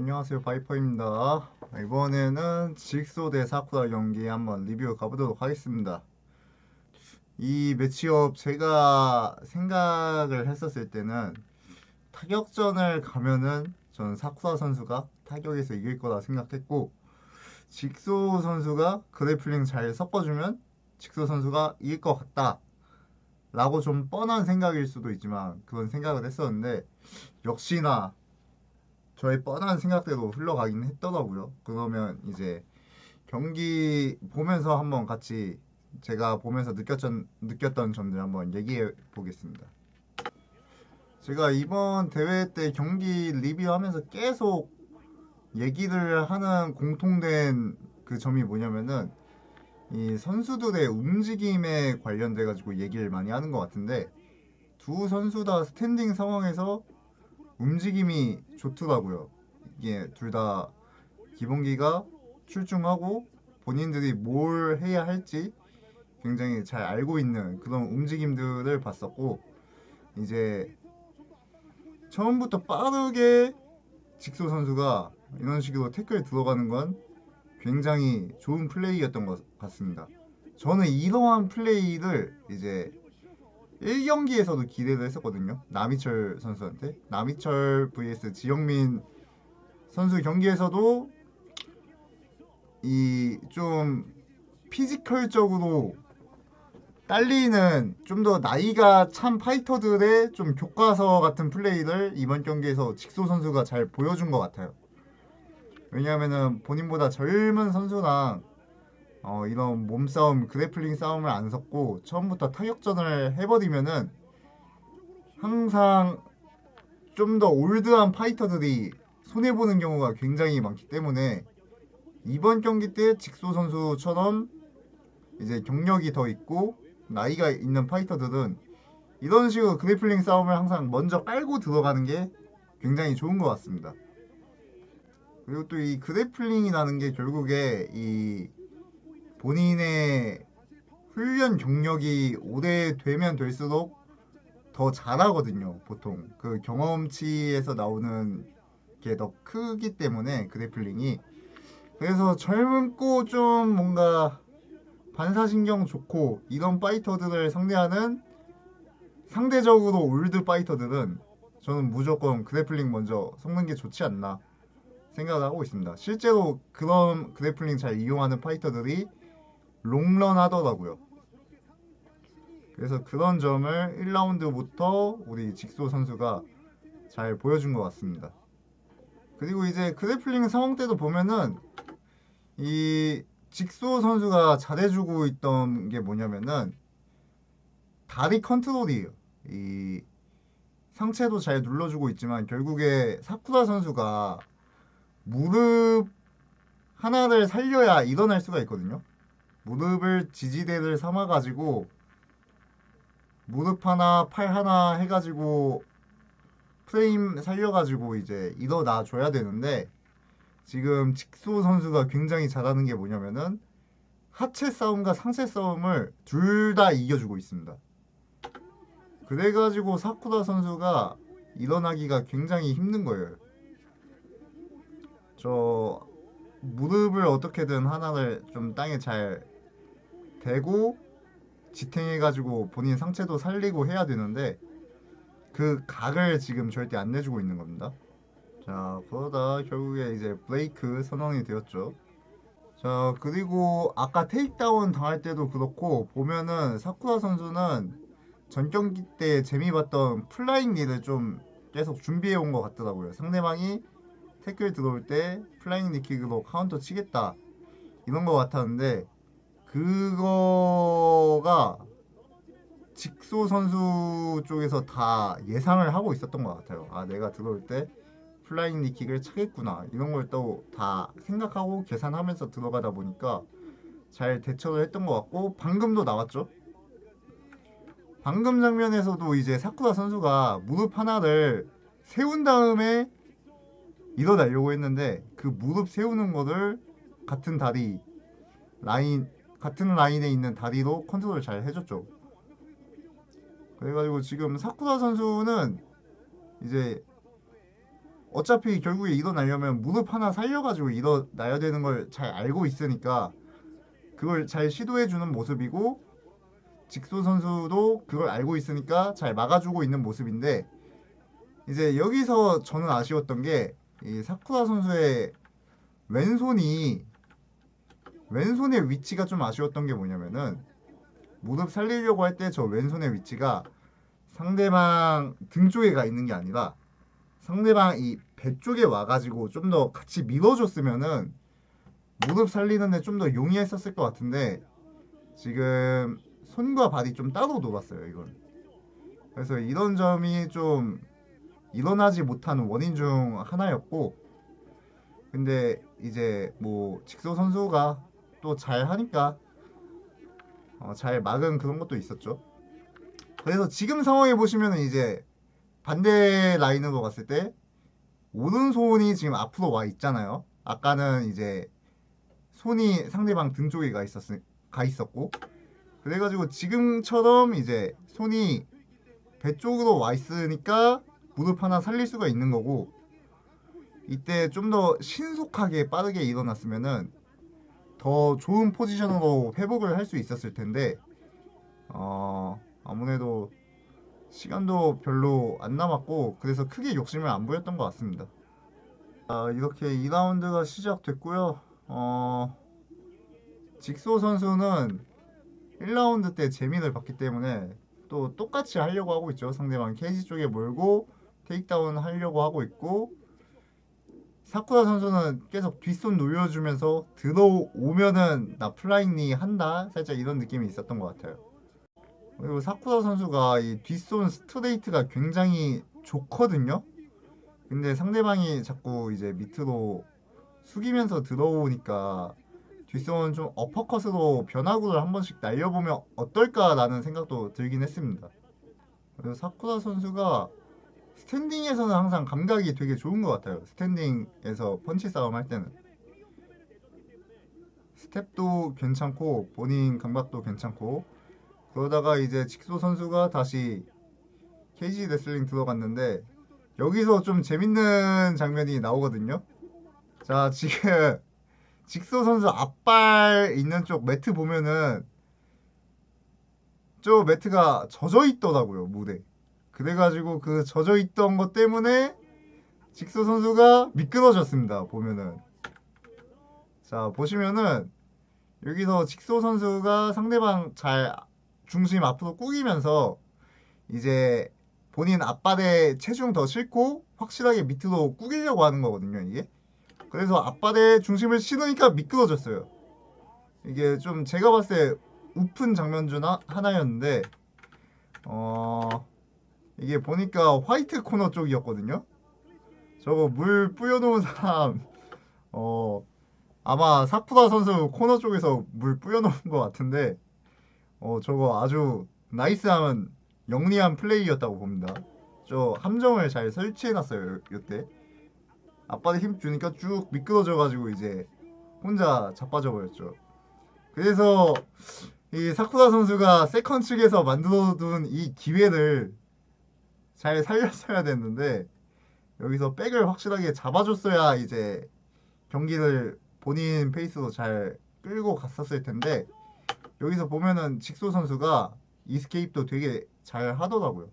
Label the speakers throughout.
Speaker 1: 안녕하세요 바이퍼입니다. 이번에는 직소 대 사쿠라 경기 한번 리뷰 가보도록 하겠습니다. 이 매치업 제가 생각을 했었을 때는 타격전을 가면은 저는 사쿠라 선수가 타격에서 이길 거라 생각했고 직소 선수가 그래플링 잘 섞어주면 직소 선수가 이길 것 같다 라고 좀 뻔한 생각일 수도 있지만 그런 생각을 했었는데 역시나 저의 뻔한 생각대로 흘러가긴 했더라고요. 그러면 이제 경기 보면서 한번 같이 제가 보면서 느꼈던, 느꼈던 점들 한번 얘기해 보겠습니다. 제가 이번 대회 때 경기 리뷰하면서 계속 얘기를 하는 공통된 그 점이 뭐냐면은 이 선수들의 움직임에 관련돼 가지고 얘기를 많이 하는 것 같은데 두 선수 다 스탠딩 상황에서 움직임이 좋더라고요. 이게 둘 다 기본기가 출중하고 본인들이 뭘 해야 할지 굉장히 잘 알고 있는 그런 움직임들을 봤었고 이제 처음부터 빠르게 직소 선수가 이런 식으로 태클 들어가는 건 굉장히 좋은 플레이였던 것 같습니다. 저는 이러한 플레이를 이제 1경기에서도 기대를 했었거든요. 남이철 선수한테. 남이철 vs 지영민 선수 경기에서도 이 좀 피지컬적으로 딸리는 좀 더 나이가 찬 파이터들의 좀 교과서 같은 플레이를 이번 경기에서 직소 선수가 잘 보여준 것 같아요. 왜냐하면은 본인보다 젊은 선수랑 어, 이런 몸싸움, 그래플링 싸움을 안 섞고 처음부터 타격전을 해버리면은 항상 좀 더 올드한 파이터들이 손해보는 경우가 굉장히 많기 때문에 이번 경기 때 직소 선수처럼 이제 경력이 더 있고 나이가 있는 파이터들은 이런 식으로 그래플링 싸움을 항상 먼저 깔고 들어가는 게 굉장히 좋은 것 같습니다. 그리고 또 이 그래플링이라는 게 결국에 이 본인의 훈련 경력이 오래되면 될수록 더 잘하거든요. 보통 그 경험치에서 나오는 게 더 크기 때문에 그래플링이 그래서 젊고 좀 뭔가 반사신경 좋고 이런 파이터들을 상대하는 상대적으로 올드 파이터들은 저는 무조건 그래플링 먼저 섞는 게 좋지 않나 생각을 하고 있습니다. 실제로 그런 그래플링 잘 이용하는 파이터들이 롱런 하더라고요. 그래서 그런 점을 1라운드부터 우리 직소 선수가 잘 보여준 것 같습니다. 그리고 이제 그래플링 상황 때도 보면은 이 직소 선수가 잘해주고 있던 게 뭐냐면은 다리 컨트롤이에요. 이 상체도 잘 눌러주고 있지만 결국에 사쿠라 선수가 무릎 하나를 살려야 일어날 수가 있거든요. 무릎을 지지대를 삼아가지고 무릎 하나, 팔 하나 해가지고 프레임 살려가지고 이제 일어나 줘야 되는데 지금 직소 선수가 굉장히 잘하는 게 뭐냐면은 하체 싸움과 상체 싸움을 둘 다 이겨주고 있습니다. 그래가지고 사쿠라 선수가 일어나기가 굉장히 힘든 거예요. 저 무릎을 어떻게든 하나를 좀 땅에 잘 대고 지탱해가지고 본인 상체도 살리고 해야 되는데 그 각을 지금 절대 안 내주고 있는 겁니다. 자 그러다 결국에 이제 브레이크 선언이 되었죠. 자 그리고 아까 테이크다운 당할 때도 그렇고 보면은 사쿠라 선수는 전 경기 때 재미 봤던 플라잉 릴을 좀 계속 준비해 온 것 같더라고요. 상대방이 태클 들어올 때 플라잉 니킥으로 카운터 치겠다 이런 것 같았는데 그거가 직소 선수 쪽에서 다 예상을 하고 있었던 것 같아요. 아 내가 들어올 때 플라잉 니킥을 차겠구나 이런 걸 또 다 생각하고 계산하면서 들어가다 보니까 잘 대처를 했던 것 같고 방금도 나왔죠. 방금 장면에서도 이제 사쿠라 선수가 무릎 하나를 세운 다음에 일어나려고 했는데 그 무릎 세우는 거를 같은 다리 라인 같은 라인에 있는 다리로 컨트롤 잘 해줬죠. 그래가지고 지금 사쿠라 선수는 이제 어차피 결국에 일어나려면 무릎 하나 살려가지고 일어나야 되는 걸 잘 알고 있으니까 그걸 잘 시도해주는 모습이고 직소 선수도 그걸 알고 있으니까 잘 막아주고 있는 모습인데 이제 여기서 저는 아쉬웠던 게 이 사쿠라 선수의 왼손이 왼손의 위치가 좀 아쉬웠던 게 뭐냐면은 무릎 살리려고 할 때 저 왼손의 위치가 상대방 등 쪽에 가 있는 게 아니라 상대방 이 배 쪽에 와가지고 좀 더 같이 밀어줬으면은 무릎 살리는데 좀 더 용이했었을 것 같은데 지금 손과 발이 좀 따로 놀았어요 이건. 그래서 이런 점이 좀 일어나지 못하는 원인 중 하나였고 근데 이제 뭐 직소 선수가 또 잘 하니까 어, 잘 막은 그런 것도 있었죠. 그래서 지금 상황에 보시면은 이제 반대 라인으로 갔을 때 오른손이 지금 앞으로 와 있잖아요. 아까는 이제 손이 상대방 등 쪽에 가 있었 가 있었고 그래가지고 지금처럼 이제 손이 배 쪽으로 와 있으니까 무릎 하나 살릴 수가 있는 거고 이때 좀 더 신속하게 빠르게 일어났으면은 더 좋은 포지션으로 회복을 할 수 있었을 텐데 어 아무래도 시간도 별로 안 남았고 그래서 크게 욕심을 안 부렸던 것 같습니다. 아, 이렇게 2라운드가 시작됐고요. 어 직소 선수는 1라운드 때 재미를 봤기 때문에 또 똑같이 하려고 하고 있죠. 상대방 케이지 쪽에 몰고 테이크다운 하려고 하고 있고 사쿠라 선수는 계속 뒷손 노려주면서 들어오면은 나 플라잉리 한다 살짝 이런 느낌이 있었던 것 같아요. 그리고 사쿠라 선수가 이 뒷손 스트레이트가 굉장히 좋거든요. 근데 상대방이 자꾸 이제 밑으로 숙이면서 들어오니까 뒷손 좀 어퍼컷으로 변화구를 한 번씩 날려보면 어떨까라는 생각도 들긴 했습니다. 그리고 사쿠라 선수가 스탠딩에서는 항상 감각이 되게 좋은 것 같아요. 스탠딩에서 펀치 싸움 할 때는. 스텝도 괜찮고 본인 감각도 괜찮고 그러다가 이제 직소 선수가 다시 KG 레슬링 들어갔는데 여기서 좀 재밌는 장면이 나오거든요. 자 지금 직소 선수 앞발 있는 쪽 매트 보면은 저 매트가 젖어 있더라고요 무대. 그래가지고 그 젖어 있던 것 때문에 직소 선수가 미끄러졌습니다. 보면은 자 보시면은 여기서 직소 선수가 상대방 잘 중심 앞으로 꾸기면서 이제 본인 앞발에 체중 더 싣고 확실하게 밑으로 꾸기려고 하는 거거든요 이게 그래서 앞발에 중심을 실으니까 미끄러졌어요 이게 좀 제가 봤을 때 우픈 장면 중 하- 하나였는데 어 이게 보니까 화이트 코너 쪽이었거든요. 저거 물 뿌려놓은 사람, 어, 아마 사쿠라 선수 코너 쪽에서 물 뿌려놓은 것 같은데, 어, 저거 아주 나이스한 영리한 플레이였다고 봅니다. 저 함정을 잘 설치해놨어요, 요- 요때. 앞발에 힘 주니까 쭉 미끄러져가지고 이제 혼자 자빠져 버렸죠. 그래서 이 사쿠라 선수가 세컨 측에서 만들어둔 이 기회를 잘 살렸어야 됐는데 여기서 백을 확실하게 잡아줬어야 이제 경기를 본인 페이스로 잘 끌고 갔었을 텐데 여기서 보면은 직소 선수가 이스케이프도 되게 잘 하더라고요.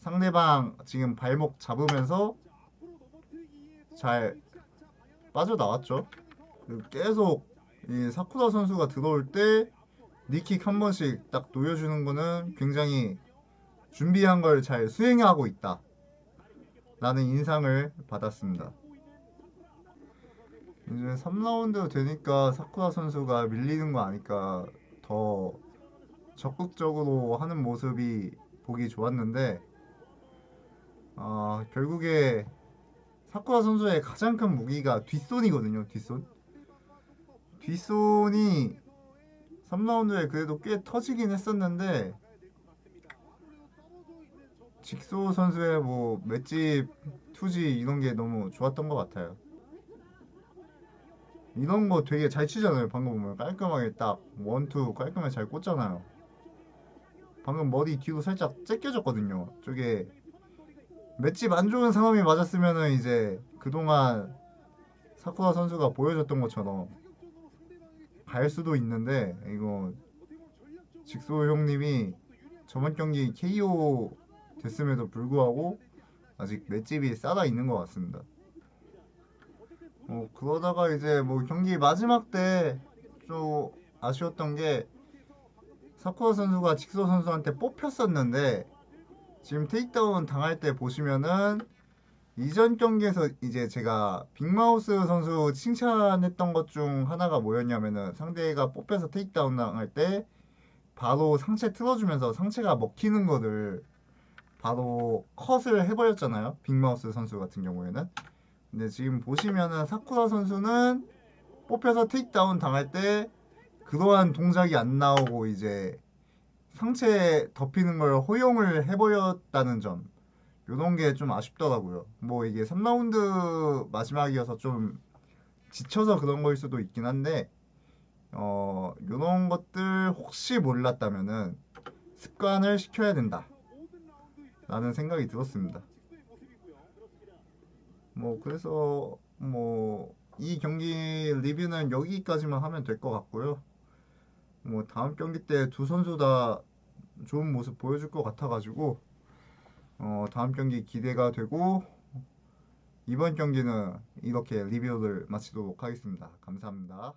Speaker 1: 상대방 지금 발목 잡으면서 잘 빠져나왔죠. 그리고 계속 이 사쿠라 선수가 들어올 때 니킥 한 번씩 딱 놓여주는 거는 굉장히 준비한 걸 잘 수행하고 있다. 라는 인상을 받았습니다. 이제 3라운드 되니까 사쿠라 선수가 밀리는 거 아니까 더 적극적으로 하는 모습이 보기 좋았는데 아, 결국에 사쿠라 선수의 가장 큰 무기가 뒷손이거든요. 뒷손. 뒷손이 3라운드에 그래도 꽤 터지긴 했었는데 직소 선수의 뭐 맷집 투지 이런 게 너무 좋았던 것 같아요. 이런 거 되게 잘 치잖아요. 방금 보면 깔끔하게 딱 원투 깔끔하게 잘 꽂잖아요. 방금 머리 뒤로 살짝 째껴졌거든요. 저게 맷집 안 좋은 상황이 맞았으면은 이제 그동안 사쿠라 선수가 보여줬던 것처럼 갈 수도 있는데 이거 직소 형님이 저번 경기 KO 됐음에도 불구하고 아직 맷집이 싸다 있는 것 같습니다. 어, 그러다가 이제 뭐 경기 마지막 때 좀 아쉬웠던 게 사쿠라 선수가 직소 선수한테 뽑혔었는데 지금 테이크다운 당할 때 보시면은 이전 경기에서 이제 제가 빅마우스 선수 칭찬했던 것 중 하나가 뭐였냐면은 상대가 뽑혀서 테이크다운 당할 때 바로 상체 틀어주면서 상체가 먹히는 거를 바로 컷을 해버렸잖아요. 빅마우스 선수 같은 경우에는. 근데 지금 보시면은 사쿠라 선수는 뽑혀서 테이크다운 당할 때 그러한 동작이 안 나오고 이제 상체 덮이는 걸 허용을 해버렸다는 점. 요런 게 좀 아쉽더라고요. 뭐 이게 3라운드 마지막이어서 좀 지쳐서 그런 거일 수도 있긴 한데, 어, 요런 것들 혹시 몰랐다면은 습관을 시켜야 된다. 라는 생각이 들었습니다. 뭐, 그래서 뭐, 이 경기 리뷰는 여기까지만 하면 될 것 같고요. 뭐, 다음 경기 때 두 선수 다 좋은 모습 보여줄 것 같아가지고, 어, 다음 경기 기대가 되고, 이번 경기는 이렇게 리뷰를 마치도록 하겠습니다. 감사합니다.